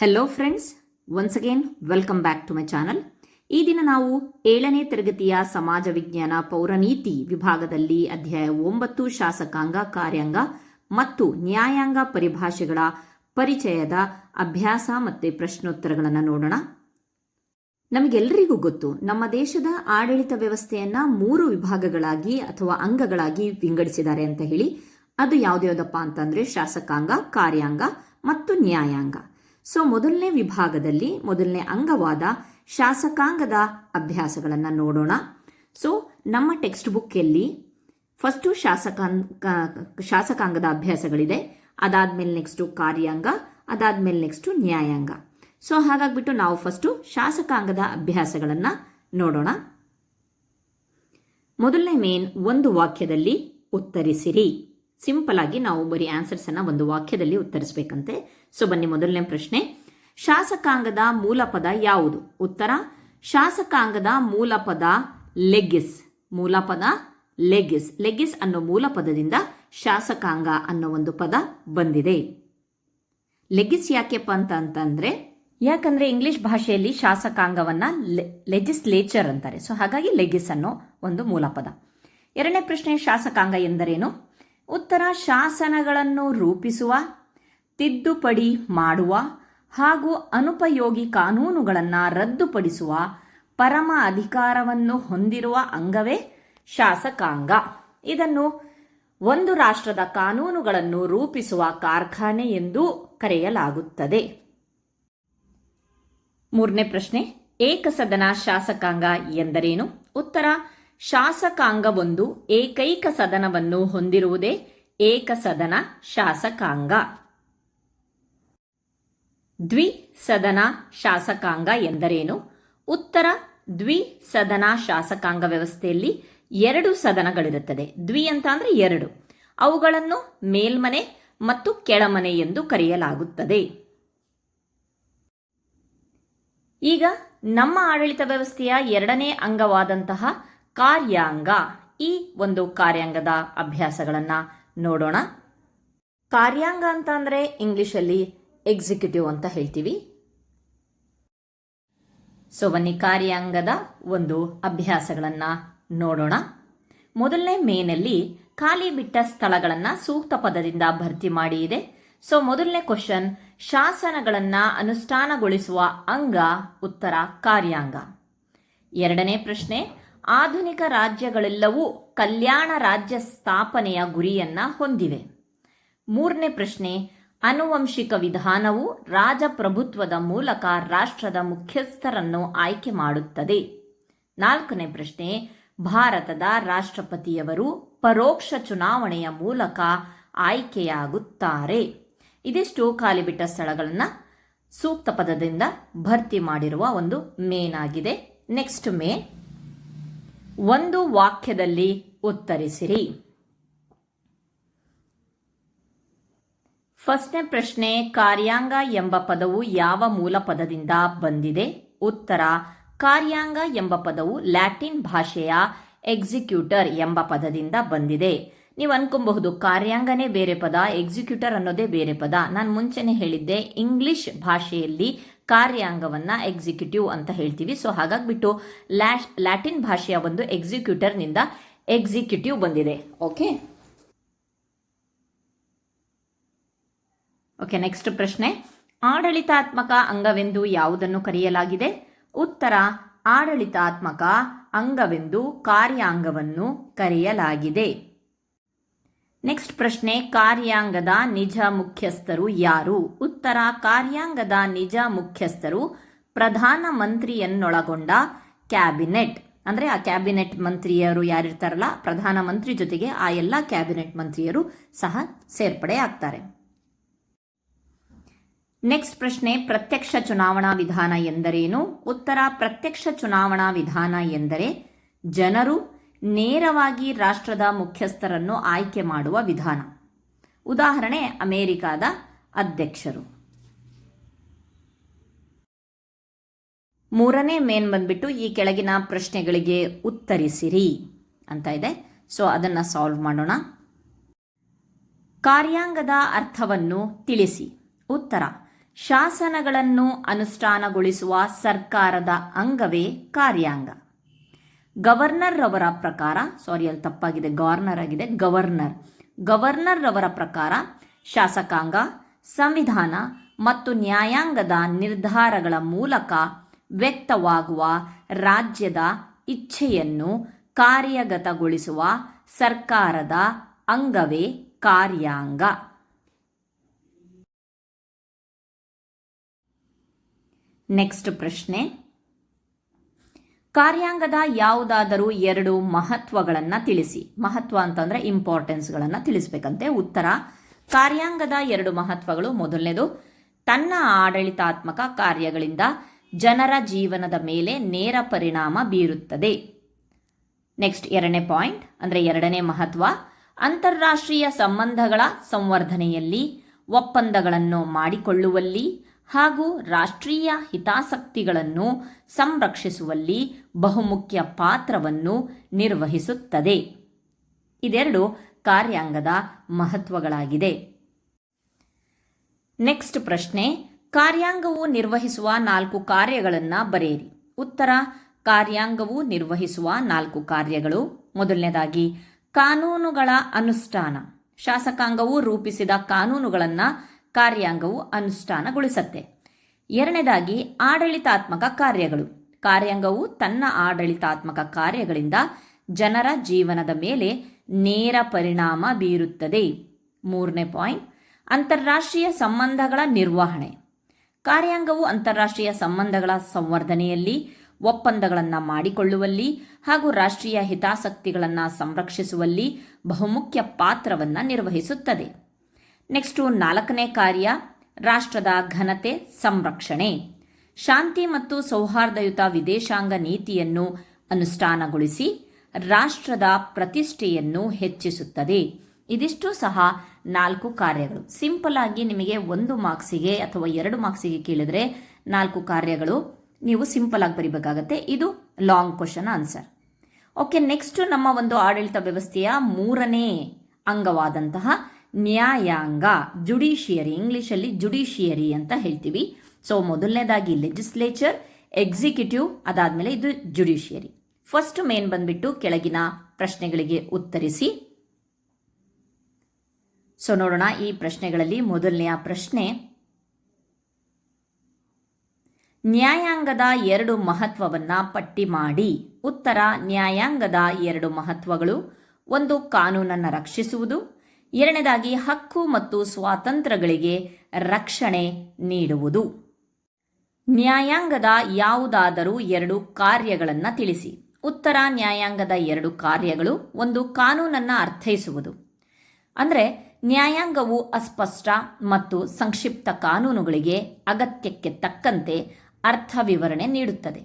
Hello friends once again welcome back to my channel ಈ ದಿನ ನಾವು ಏಳನೇ ತರಗತಿಯ ಸಮಾಜ ವಿಜ್ಞಾನ ಪೌರನೀತಿ ವಿಭಾಗದಲ್ಲಿ ಅಧ್ಯಾಯ ಒಂಬತ್ತು ಶಾಸಕಾಂಗ, ಕಾರ್ಯಾಂಗ ಮತ್ತು ನ್ಯಾಯಾಂಗ ಪರಿಭಾಷೆಗಳ ಪರಿಚಯದ ಅಭ್ಯಾಸ ಮತ್ತು ಪ್ರಶ್ನೋತ್ತರಗಳನ್ನು ನೋಡೋಣ. ನಮಗೆಲ್ಲರಿಗೂ ಗೊತ್ತು, ನಮ್ಮ ದೇಶದ ಆಡಳಿತ ವ್ಯವಸ್ಥೆಯನ್ನು ಮೂರು ವಿಭಾಗಗಳಾಗಿ ಅಥವಾ ಅಂಗಗಳಾಗಿ ವಿಂಗಡಿಸಿದ್ದಾರೆ ಅಂತ ಹೇಳಿ, ಅದು ಯಾವುದ್ಯಾವುದಪ್ಪ ಅಂತಂದ್ರೆ ಶಾಸಕಾಂಗ, ಕಾರ್ಯಾಂಗ ಮತ್ತು ನ್ಯಾಯಾಂಗ. ಸೊ ಮೊದಲನೇ ವಿಭಾಗದಲ್ಲಿ ಮೊದಲನೇ ಅಂಗವಾದ ಶಾಸಕಾಂಗದ ಅಭ್ಯಾಸಗಳನ್ನು ನೋಡೋಣ. ಸೊ ನಮ್ಮ ಟೆಕ್ಸ್ಟ್ ಬುಕ್ಕಲ್ಲಿ ಫಸ್ಟು ಶಾಸಕಾಂಗ ಶಾಸಕಾಂಗದ ಅಭ್ಯಾಸಗಳಿದೆ. ಅದಾದ್ಮೇಲೆ ನೆಕ್ಸ್ಟು ಕಾರ್ಯಾಂಗ, ಅದಾದ್ಮೇಲೆ ನೆಕ್ಸ್ಟು ನ್ಯಾಯಾಂಗ. ಸೊ ಹಾಗಾಗ್ಬಿಟ್ಟು ನಾವು ಫಸ್ಟು ಶಾಸಕಾಂಗದ ಅಭ್ಯಾಸಗಳನ್ನು ನೋಡೋಣ. ಮೊದಲನೇ ಮೇನ್ ಒಂದು ವಾಕ್ಯದಲ್ಲಿ ಉತ್ತರಿಸಿರಿ. ಸಿಂಪಲ್ ಆಗಿ ನಾವು ಬರೀ ಆನ್ಸರ್ಸ್ ಅನ್ನ ಒಂದು ವಾಕ್ಯದಲ್ಲಿ ಉತ್ತರಿಸಬೇಕಂತೆ. ಸೊ ಬನ್ನಿ ಮೊದಲನೇ ಪ್ರಶ್ನೆ. ಶಾಸಕಾಂಗದ ಮೂಲ ಪದ ಯಾವುದು? ಉತ್ತರ, ಶಾಸಕಾಂಗದ ಮೂಲ ಪದ ಲೆಗ್ಗಿಸ್. ಮೂಲ ಪದ ಲೆಗ್ಗಿಸ್. ಲೆಗ್ಗಿಸ್ ಅನ್ನೋ ಮೂಲ ಪದದಿಂದ ಶಾಸಕಾಂಗ ಅನ್ನೋ ಒಂದು ಪದ ಬಂದಿದೆ. ಲೆಗಿಸ್ ಯಾಕೆಪ್ಪ ಅಂತ ಅಂತಂದ್ರೆ, ಯಾಕಂದ್ರೆ ಇಂಗ್ಲಿಷ್ ಭಾಷೆಯಲ್ಲಿ ಶಾಸಕಾಂಗವನ್ನ ಲೆಜಿಸ್ಲೇಚರ್ ಅಂತಾರೆ. ಸೊ ಹಾಗಾಗಿ ಲೆಗಿಸ್ ಅನ್ನೋ ಒಂದು ಮೂಲ ಪದ ಎರಡನೇ ಪ್ರಶ್ನೆ, ಶಾಸಕಾಂಗ ಎಂದರೇನು? ಉತ್ತರ ಶಾಸನಗಳನ್ನು ರೂಪಿಸುವ, ತಿದ್ದುಪಡಿ ಮಾಡುವ ಹಾಗೂ ಅನುಪಯೋಗಿ ಕಾನೂನುಗಳನ್ನು ರದ್ದುಪಡಿಸುವ ಪರಮ ಅಧಿಕಾರವನ್ನು ಹೊಂದಿರುವ ಅಂಗವೇ ಶಾಸಕಾಂಗ. ಇದನ್ನು ಒಂದು ರಾಷ್ಟ್ರದ ಕಾನೂನುಗಳನ್ನು ರೂಪಿಸುವ ಕಾರ್ಖಾನೆ ಎಂದು ಕರೆಯಲಾಗುತ್ತದೆ. ಮೂರನೇ ಪ್ರಶ್ನೆ, ಏಕಸದನ ಶಾಸಕಾಂಗ ಎಂದರೇನು? ಉತ್ತರ ಶಾಸಕಾಂಗವೊಂದು ಏಕೈಕ ಸದನವನ್ನು ಹೊಂದಿರುವುದೇ ಏಕಸದನ ಶಾಸಕಾಂಗ. ದ್ವಿಸದನ ಶಾಸಕಾಂಗ ಎಂದರೇನು? ಉತ್ತರ ದ್ವಿಸದನ ಶಾಸಕಾಂಗ ವ್ಯವಸ್ಥೆಯಲ್ಲಿ ಎರಡು ಸದನಗಳಿರುತ್ತದೆ. ದ್ವಿ ಅಂತ ಅಂದ್ರೆ ಎರಡು. ಅವುಗಳನ್ನು ಮೇಲ್ಮನೆ ಮತ್ತು ಕೆಳಮನೆ ಎಂದು ಕರೆಯಲಾಗುತ್ತದೆ. ಈಗ ನಮ್ಮ ಆಡಳಿತ ವ್ಯವಸ್ಥೆಯ ಎರಡನೇ ಅಂಗವಾದಂತಹ ಕಾರ್ಯಾಂಗ ಈ ಒಂದು ಕಾರ್ಯಾಂಗದ ಅಭ್ಯಾಸಗಳನ್ನ ನೋಡೋಣ. ಕಾರ್ಯಾಂಗ ಅಂತ ಅಂದರೆ ಇಂಗ್ಲಿಷಲ್ಲಿ ಎಕ್ಸಿಕ್ಯೂಟಿವ್ ಅಂತ ಹೇಳ್ತೀವಿ. ಸೊ ಬನ್ನಿ, ಕಾರ್ಯಾಂಗದ ಒಂದು ಅಭ್ಯಾಸಗಳನ್ನ ನೋಡೋಣ. ಮೊದಲನೇ ಮೇನಲ್ಲಿ ಖಾಲಿ ಬಿಟ್ಟ ಸ್ಥಳಗಳನ್ನ ಸೂಕ್ತ ಪದದಿಂದ ಭರ್ತಿ ಮಾಡಿ ಇದೆ. ಸೊ ಮೊದಲನೇ ಕ್ವಶನ್ ಶಾಸನಗಳನ್ನ ಅನುಷ್ಠಾನಗೊಳಿಸುವ ಅಂಗ ಉತ್ತರ ಕಾರ್ಯಾಂಗ. ಎರಡನೇ ಪ್ರಶ್ನೆ ಆಧುನಿಕ ರಾಜ್ಯಗಳೆಲ್ಲವೂ ಕಲ್ಯಾಣ ರಾಜ್ಯ ಸ್ಥಾಪನೆಯ ಗುರಿಯನ್ನ ಹೊಂದಿವೆ. ಮೂರನೇ ಪ್ರಶ್ನೆ ಅನುವಂಶಿಕ ವಿಧಾನವು ರಾಜಪ್ರಭುತ್ವದ ಮೂಲಕ ರಾಷ್ಟ್ರದ ಮುಖ್ಯಸ್ಥರನ್ನು ಆಯ್ಕೆ ಮಾಡುತ್ತದೆ. ನಾಲ್ಕನೇ ಪ್ರಶ್ನೆ, ಭಾರತದ ರಾಷ್ಟ್ರಪತಿಯವರು ಪರೋಕ್ಷ ಚುನಾವಣೆಯ ಮೂಲಕ ಆಯ್ಕೆಯಾಗುತ್ತಾರೆ. ಇದಿಷ್ಟು ಖಾಲಿ ಬಿಟ್ಟ ಸ್ಥಳಗಳನ್ನು ಸೂಕ್ತ ಪದದಿಂದ ಭರ್ತಿ ಮಾಡಿರುವ ಒಂದು ಮೇನ್ ಆಗಿದೆ. ನೆಕ್ಸ್ಟ್ ಮೇ ಒಂದು ವಾಕ್ಯದಲ್ಲಿ ಉತ್ತರಿಸಿರಿ. ಫಸ್ಟ್ನೇ ಪ್ರಶ್ನೆ, ಕಾರ್ಯಾಂಗ ಎಂಬ ಪದವು ಯಾವ ಮೂಲ ಪದದಿಂದ ಬಂದಿದೆ? ಉತ್ತರ, ಕಾರ್ಯಾಂಗ ಎಂಬ ಪದವು ಲ್ಯಾಟಿನ್ ಭಾಷೆಯ ಎಕ್ಸಿಕ್ಯೂಟರ್ ಎಂಬ ಪದದಿಂದ ಬಂದಿದೆ. ನೀವು ಅನ್ಕೊಬಹುದು, ಕಾರ್ಯಾಂಗನೇ ಬೇರೆ ಪದ, ಎಕ್ಸಿಕ್ಯೂಟರ್ ಅನ್ನೋದೇ ಬೇರೆ ಪದ. ನಾನು ಮುಂಚೆನೆ ಹೇಳಿದ್ದೆ, ಇಂಗ್ಲಿಷ್ ಭಾಷೆಯಲ್ಲಿ ಕಾರ್ಯಾಂಗವನ್ನ ಎಕ್ಸಿಕ್ಯೂಟಿವ್ ಅಂತ ಹೇಳ್ತೀವಿ. ಸೊ ಹಾಗಾಗ್ಬಿಟ್ಟು ಲ್ಯಾಶ್ ಲ್ಯಾಟಿನ್ ಭಾಷೆಯ ಒಂದು ಎಕ್ಸಿಕ್ಯೂಟರ್ನಿಂದ ಎಕ್ಸಿಕ್ಯೂಟಿವ್ ಬಂದಿದೆ. ಓಕೆ ಓಕೆ ನೆಕ್ಸ್ಟ್ ಪ್ರಶ್ನೆ. ಆಡಳಿತಾತ್ಮಕ ಅಂಗವೆಂದು ಯಾವುದನ್ನು ಕರೆಯಲಾಗಿದೆ? ಉತ್ತರ, ಆಡಳಿತಾತ್ಮಕ ಅಂಗವೆಂದು ಕಾರ್ಯಾಂಗವನ್ನು ಕರೆಯಲಾಗಿದೆ. ನೆಕ್ಸ್ಟ್ ಪ್ರಶ್ನೆ, ಕಾರ್ಯಾಂಗದ ನಿಜ ಮುಖ್ಯಸ್ಥರು ಯಾರು? ಉತ್ತರ, ಕಾರ್ಯಾಂಗದ ನಿಜ ಮುಖ್ಯಸ್ಥರು ಪ್ರಧಾನ ಮಂತ್ರಿಯನ್ನೊಳಗೊಂಡ ಕ್ಯಾಬಿನೆಟ್. ಅಂದ್ರೆ ಆ ಕ್ಯಾಬಿನೆಟ್ ಮಂತ್ರಿಯರು ಯಾರಿರ್ತಾರಲ್ಲ, ಪ್ರಧಾನ ಮಂತ್ರಿ ಜೊತೆಗೆ ಆ ಎಲ್ಲ ಕ್ಯಾಬಿನೆಟ್ ಮಂತ್ರಿಯರು ಸಹ ಸೇರ್ಪಡೆ ಆಗ್ತಾರೆ. ನೆಕ್ಸ್ಟ್ ಪ್ರಶ್ನೆ, ಪ್ರತ್ಯಕ್ಷ ಚುನಾವಣಾ ವಿಧಾನ ಎಂದರೇನು? ಉತ್ತರ, ಪ್ರತ್ಯಕ್ಷ ಚುನಾವಣಾ ವಿಧಾನ ಎಂದರೆ ಜನರು ನೇರವಾಗಿ ರಾಷ್ಟ್ರದ ಮುಖ್ಯಸ್ಥರನ್ನು ಆಯ್ಕೆ ಮಾಡುವ ವಿಧಾನ. ಉದಾಹರಣೆ, ಅಮೆರಿಕಾದ ಅಧ್ಯಕ್ಷರು. ಮೂರನೇ ಮೇನ್ ಬಂದ್ಬಿಟ್ಟು ಈ ಕೆಳಗಿನ ಪ್ರಶ್ನೆಗಳಿಗೆ ಉತ್ತರಿಸಿರಿ ಅಂತ ಇದೆ. ಸೊ, ಅದನ್ನು ಸಾಲ್ವ್ ಮಾಡೋಣ. ಕಾರ್ಯಾಂಗದ ಅರ್ಥವನ್ನು ತಿಳಿಸಿ. ಉತ್ತರ, ಶಾಸನಗಳನ್ನು ಅನುಷ್ಠಾನಗೊಳಿಸುವ ಸರ್ಕಾರದ ಅಂಗವೇ ಕಾರ್ಯಾಂಗ. ಗವರ್ನರ್ ರವರ ಪ್ರಕಾರ ಸಾರಿ ಅಲ್ಲಿ ತಪ್ಪಾಗಿದೆ, ಗವರ್ನರ್ ಆಗಿದೆ, ಗವರ್ನರ್. ಗವರ್ನರ್ ರವರ ಪ್ರಕಾರ ಶಾಸಕಾಂಗ, ಸಂವಿಧಾನ ಮತ್ತು ನ್ಯಾಯಾಂಗದ ನಿರ್ಧಾರಗಳ ಮೂಲಕ ವ್ಯಕ್ತವಾಗುವ ರಾಜ್ಯದ ಇಚ್ಛೆಯನ್ನು ಕಾರ್ಯಗತಗೊಳಿಸುವ ಸರ್ಕಾರದ ಅಂಗವೇ ಕಾರ್ಯಾಂಗ. ನೆಕ್ಸ್ಟ್ ಪ್ರಶ್ನೆ. ಕಾರ್ಯಾಂಗದ ಯಾವುದಾದರೂ ಎರಡು ಮಹತ್ವಗಳನ್ನು ತಿಳಿಸಿ. ಮಹತ್ವ ಅಂತಂದರೆ ಇಂಪಾರ್ಟೆನ್ಸ್ಗಳನ್ನು ತಿಳಿಸ್ಬೇಕಂತೆ ಉತ್ತರ. ಕಾರ್ಯಾಂಗದ ಎರಡು ಮಹತ್ವಗಳು. ಮೊದಲನೇದು, ತನ್ನ ಆಡಳಿತಾತ್ಮಕ ಕಾರ್ಯಗಳಿಂದ ಜನರ ಜೀವನದ ಮೇಲೆ ನೇರ ಪರಿಣಾಮ ಬೀರುತ್ತದೆ. ನೆಕ್ಸ್ಟ್ ಎರಡನೇ ಪಾಯಿಂಟ್ ಅಂದರೆ ಎರಡನೇ ಮಹತ್ವ, ಅಂತಾರಾಷ್ಟ್ರೀಯ ಸಂಬಂಧಗಳ ಸಂವರ್ಧನೆಯಲ್ಲಿ ಒಪ್ಪಂದಗಳನ್ನು ಮಾಡಿಕೊಳ್ಳುವಲ್ಲಿ ಹಾಗೂ ರಾಷ್ಟ್ರೀಯ ಹಿತಾಸಕ್ತಿಗಳನ್ನು ಸಂರಕ್ಷಿಸುವಲ್ಲಿ ಬಹುಮುಖ್ಯ ಪಾತ್ರವನ್ನು ನಿರ್ವಹಿಸುತ್ತದೆ. ಇದೆರಡು ಕಾರ್ಯಾಂಗದ ಮಹತ್ವಗಳಾಗಿದೆ. ನೆಕ್ಸ್ಟ್ ಪ್ರಶ್ನೆ, ಕಾರ್ಯಾಂಗವು ನಿರ್ವಹಿಸುವ ನಾಲ್ಕು ಕಾರ್ಯಗಳನ್ನು ಬರೆಯಿರಿ. ಉತ್ತರ, ಕಾರ್ಯಾಂಗವು ನಿರ್ವಹಿಸುವ ನಾಲ್ಕು ಕಾರ್ಯಗಳು. ಮೊದಲನೇದಾಗಿ, ಕಾನೂನುಗಳ ಅನುಷ್ಠಾನ. ಶಾಸಕಾಂಗವು ರೂಪಿಸಿದ ಕಾನೂನುಗಳನ್ನು ಕಾರ್ಯಾಂಗವು ಅನುಷ್ಠಾನಗೊಳಿಸುತ್ತೆ. ಎರಡನೇದಾಗಿ, ಆಡಳಿತಾತ್ಮಕ ಕಾರ್ಯಗಳು. ಕಾರ್ಯಾಂಗವು ತನ್ನ ಆಡಳಿತಾತ್ಮಕ ಕಾರ್ಯಗಳಿಂದ ಜನರ ಜೀವನದ ಮೇಲೆ ನೇರ ಪರಿಣಾಮ ಬೀರುತ್ತದೆ. ಮೂರನೇ ಪಾಯಿಂಟ್, ಅಂತಾರಾಷ್ಟ್ರೀಯ ಸಂಬಂಧಗಳ ನಿರ್ವಹಣೆ. ಕಾರ್ಯಾಂಗವು ಅಂತಾರಾಷ್ಟ್ರೀಯ ಸಂಬಂಧಗಳ ಸಂವರ್ಧನೆಯಲ್ಲಿ ಒಪ್ಪಂದಗಳನ್ನು ಮಾಡಿಕೊಳ್ಳುವಲ್ಲಿ ಹಾಗೂ ರಾಷ್ಟ್ರೀಯ ಹಿತಾಸಕ್ತಿಗಳನ್ನು ಸಂರಕ್ಷಿಸುವಲ್ಲಿ ಬಹುಮುಖ್ಯ ಪಾತ್ರವನ್ನು ನಿರ್ವಹಿಸುತ್ತದೆ. ನೆಕ್ಸ್ಟು ನಾಲ್ಕನೇ ಕಾರ್ಯ, ರಾಷ್ಟ್ರದ ಘನತೆ ಸಂರಕ್ಷಣೆ. ಶಾಂತಿ ಮತ್ತು ಸೌಹಾರ್ದಯುತ ವಿದೇಶಾಂಗ ನೀತಿಯನ್ನು ಅನುಷ್ಠಾನಗೊಳಿಸಿ ರಾಷ್ಟ್ರದ ಪ್ರತಿಷ್ಠೆಯನ್ನು ಹೆಚ್ಚಿಸುತ್ತದೆ. ಇದಿಷ್ಟು ಸಹ ನಾಲ್ಕು ಕಾರ್ಯಗಳು. ಸಿಂಪಲ್ ಆಗಿ ನಿಮಗೆ ಒಂದು ಮಾರ್ಕ್ಸಿಗೆ ಅಥವಾ ಎರಡು ಮಾರ್ಕ್ಸಿಗೆ ಕೇಳಿದ್ರೆ ನಾಲ್ಕು ಕಾರ್ಯಗಳು ನೀವು ಸಿಂಪಲ್ ಆಗಿ ಬರಿಬೇಕಾಗತ್ತೆ. ಇದು long question answer. Okay, next ನಮ್ಮ ಒಂದು ಆಡಳಿತ ವ್ಯವಸ್ಥೆಯ ಮೂರನೇ ಅಂಗವಾದಂತಹ ನ್ಯಾಯಾಂಗ, ಜುಡಿಷಿಯರಿ, ಇಂಗ್ಲಿಷಲ್ಲಿ ಜುಡಿಷಿಯರಿ ಅಂತ ಹೇಳ್ತೀವಿ. ಸೊ ಮೊದಲನೇದಾಗಿ ಲೆಜಿಸ್ಲೇಚರ್ ಎಕ್ಸಿಕ್ಯೂಟಿವ್ ಅದಾದಮೇಲೆ ಇದು ಜುಡಿಷಿಯರಿ. ಫಸ್ಟ್ ಮೇನ್ ಬಂದ್ಬಿಟ್ಟು ಕೆಳಗಿನ ಪ್ರಶ್ನೆಗಳಿಗೆ ಉತ್ತರಿಸಿ. ಸೊ ನೋಡೋಣ ಈ ಪ್ರಶ್ನೆಗಳಲ್ಲಿ ಮೊದಲನೆಯ ಪ್ರಶ್ನೆ. ನ್ಯಾಯಾಂಗದ ಎರಡು ಮಹತ್ವವನ್ನ ಪಟ್ಟಿ ಮಾಡಿ. ಉತ್ತರ, ನ್ಯಾಯಾಂಗದ ಎರಡು ಮಹತ್ವಗಳು. ಒಂದು ಕಾನೂನನ್ನು ರಕ್ಷಿಸುವುದು. ಎರಡನೇದಾಗಿ ಹಕ್ಕು ಮತ್ತು ಸ್ವಾತಂತ್ರ್ಯಗಳಿಗೆ ರಕ್ಷಣೆ ನೀಡುವುದು. ನ್ಯಾಯಾಂಗದ ಯಾವುದಾದರೂ ಎರಡು ಕಾರ್ಯಗಳನ್ನು ತಿಳಿಸಿ. ಉತ್ತರ ನ್ಯಾಯಾಂಗದ ಎರಡು ಕಾರ್ಯಗಳು ಒಂದು ಕಾನೂನನ್ನು ಅರ್ಥೈಸುವುದು. ಅಂದರೆ ನ್ಯಾಯಾಂಗವು ಅಸ್ಪಷ್ಟ ಮತ್ತು ಸಂಕ್ಷಿಪ್ತ ಕಾನೂನುಗಳಿಗೆ ಅಗತ್ಯಕ್ಕೆ ತಕ್ಕಂತೆ ಅರ್ಥ ವಿವರಣೆ ನೀಡುತ್ತದೆ.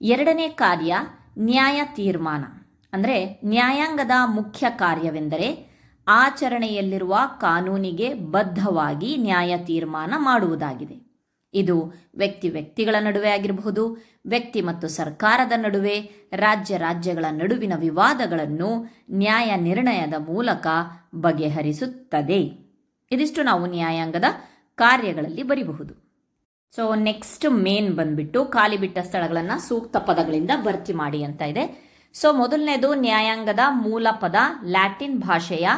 ಎರಡನೇ ಕಾರ್ಯ ನ್ಯಾಯ ತೀರ್ಮಾನ. ಅಂದರೆ ನ್ಯಾಯಾಂಗದ ಮುಖ್ಯ ಕಾರ್ಯವೆಂದರೆ ಆಚರಣೆಯಲ್ಲಿರುವ ಕಾನೂನಿಗೆ ಬದ್ಧವಾಗಿ ನ್ಯಾಯ ತೀರ್ಮಾನ ಮಾಡುವುದಾಗಿದೆ. ಇದು ವ್ಯಕ್ತಿ ವ್ಯಕ್ತಿಗಳ ನಡುವೆ ಆಗಿರಬಹುದು, ವ್ಯಕ್ತಿ ಮತ್ತು ಸರ್ಕಾರದ ನಡುವೆ, ರಾಜ್ಯ ರಾಜ್ಯಗಳ ನಡುವಿನ ವಿವಾದಗಳನ್ನು ನ್ಯಾಯ ನಿರ್ಣಯದ ಮೂಲಕ ಬಗೆಹರಿಸುತ್ತದೆ. ಇದಿಷ್ಟು ನಾವು ನ್ಯಾಯಾಂಗದ ಕಾರ್ಯಗಳಲ್ಲಿ ಬರಿಬಹುದು. ಸೊ ನೆಕ್ಸ್ಟ್ ಮೇನ್ ಬಂದ್ಬಿಟ್ಟು ಖಾಲಿ ಬಿಟ್ಟ ಸ್ಥಳಗಳನ್ನು ಸೂಕ್ತ ಪದಗಳಿಂದ ಭರ್ತಿ ಮಾಡಿ ಅಂತ ಇದೆ. ಸೊ ಮೊದಲನೇದು ನ್ಯಾಯಾಂಗದ ಮೂಲ ಪದ ಲ್ಯಾಟಿನ್ ಭಾಷೆಯ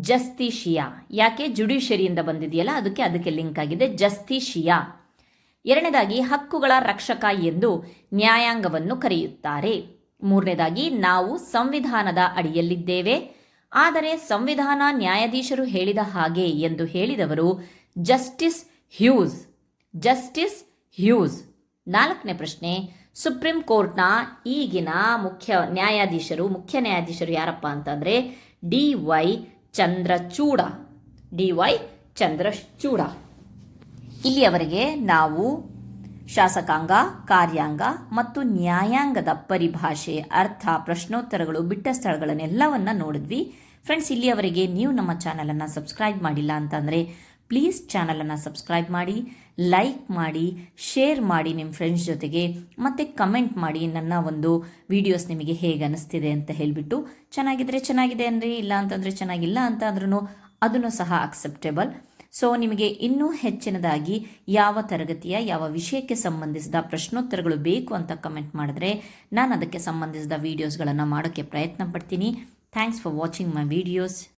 ಜಸ್ತಿಶಿಯಾ ಯಾಕೆ ಜುಡಿಷರಿಯಿಂದ ಬಂದಿದೆಯಲ್ಲ? ಅದಕ್ಕೆ ಅದಕ್ಕೆ ಲಿಂಕ್ ಆಗಿದೆ. ಜಸ್ತಿಶಿಯಾ ಎರಡನೇದಾಗಿ, ಹಕ್ಕುಗಳ ರಕ್ಷಕ ಎಂದು ನ್ಯಾಯಾಂಗವನ್ನು ಕರೆಯುತ್ತಾರೆ. ಮೂರನೇದಾಗಿ, ನಾವು ಸಂವಿಧಾನದ ಅಡಿಯಲ್ಲಿದ್ದೇವೆ. ಆದರೆ ಸಂವಿಧಾನ ನ್ಯಾಯಾಧೀಶರು ಹೇಳಿದ ಹಾಗೆ ಎಂದು ಹೇಳಿದವರು ಜಸ್ಟಿಸ್ ಹ್ಯೂಸ್. Justice Hughes. ನಾಲ್ಕನೇ ಪ್ರಶ್ನೆ, ಸುಪ್ರೀಂ ಕೋರ್ಟ್ನ ಈಗಿನ ಮುಖ್ಯ ನ್ಯಾಯಾಧೀಶರು ಮುಖ್ಯ ನ್ಯಾಯಾಧೀಶರು ಯಾರಪ್ಪ ಅಂತಂದರೆ D Y Chandrachud. D Y Chandrachud ಇಲ್ಲಿಯವರೆಗೆ ನಾವು ಶಾಸಕಾಂಗ, ಕಾರ್ಯಾಂಗ ಮತ್ತು ನ್ಯಾಯಾಂಗದ ಪರಿಭಾಷೆ, ಅರ್ಥ, ಪ್ರಶ್ನೋತ್ತರಗಳು, ಬಿಟ್ಟ ಸ್ಥಳಗಳನ್ನೆಲ್ಲವನ್ನ ನೋಡಿದ್ವಿ. ಫ್ರೆಂಡ್ಸ್ ಇಲ್ಲಿಯವರೆಗೆ ನೀವು ನಮ್ಮ ಚಾನಲನ್ನು ಸಬ್ಸ್ಕ್ರೈಬ್ ಮಾಡಿಲ್ಲ ಅಂತಂದರೆ ಪ್ಲೀಸ್ ಚಾನಲನ್ನು ಸಬ್ಸ್ಕ್ರೈಬ್ ಮಾಡಿ ಲೈಕ್ ಮಾಡಿ ಶೇರ್ ಮಾಡಿ ನಿಮ್ಮ ಫ್ರೆಂಡ್ಸ್ ಜೊತೆಗೆ, ಮತ್ತು ಕಮೆಂಟ್ ಮಾಡಿ ನನ್ನ ಒಂದು ವಿಡಿಯೋಸ್ ನಿಮಗೆ ಹೇಗೆ ಅನ್ನಿಸ್ತಿದೆ ಅಂತ ಹೇಳಿಬಿಟ್ಟು ಚೆನ್ನಾಗಿದ್ರೆ ಚೆನ್ನಾಗಿದೆ ಅಂದರೆ ಇಲ್ಲ ಅಂತಂದರೆ ಚೆನ್ನಾಗಿಲ್ಲ ಅಂತ ಅಂದ್ರೂ ಅದನ್ನು ಸಹ ಅಕ್ಸೆಪ್ಟೇಬಲ್ ಸೊ ನಿಮಗೆ ಇನ್ನೂ ಹೆಚ್ಚಿನದಾಗಿ ಯಾವ ತರಗತಿಯ, ಯಾವ ವಿಷಯಕ್ಕೆ ಸಂಬಂಧಿಸಿದ ಪ್ರಶ್ನೋತ್ತರಗಳು ಬೇಕು ಅಂತ ಕಮೆಂಟ್ ಮಾಡಿದ್ರೆ ನಾನು ಅದಕ್ಕೆ ಸಂಬಂಧಿಸಿದ ವೀಡಿಯೋಸ್ಗಳನ್ನು ಮಾಡೋಕ್ಕೆ ಪ್ರಯತ್ನ ಪಡ್ತೀನಿ. Thanks for watching my videos